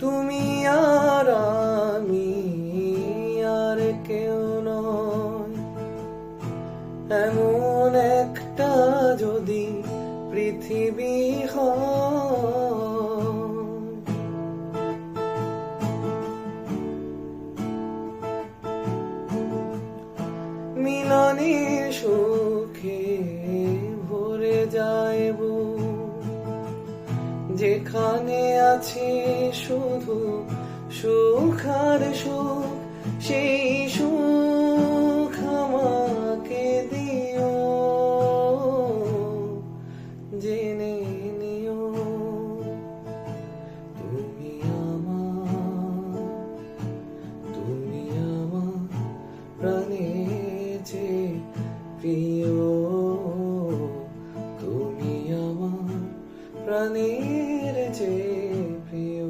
তুমি আর আমি আর কেউ নয় এমন একটা যদি পৃথিবী মিলনে সুখে ভরে যায় বুক। যেখানে আছে শুধু সুখ আর সুখ, সেই সুখ আমাকে দিও। জেনে নিও, তুমি তুমি আমার প্রাণের যে প্রিয়। যে প্রিয়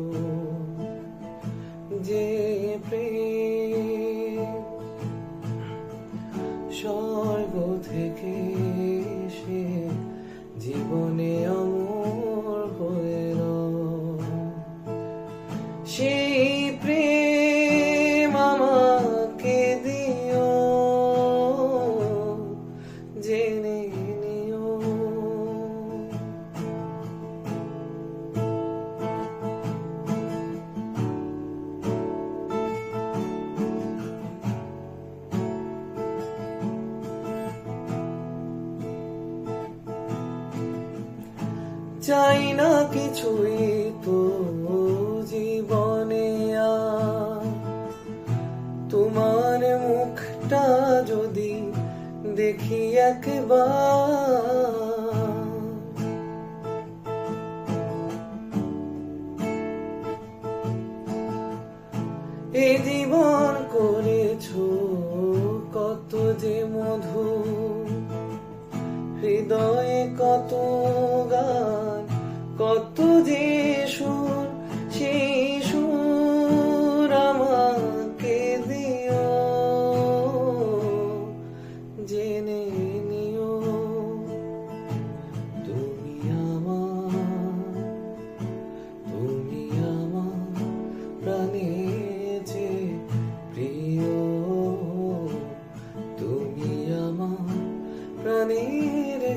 যে প্রেম স্বর্গ থেকে চাই না কিছুই তো জীবনে তোমার মুখটা যদি দেখি একবার এ জীবন করেছ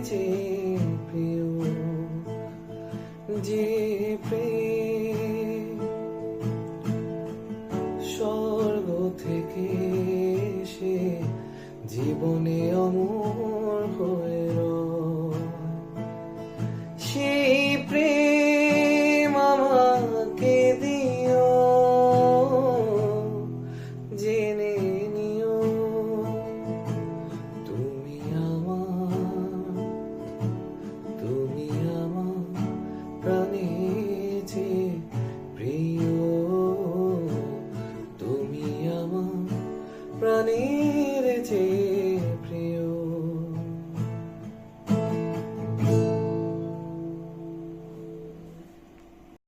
যে প্রিয় যে প্রেম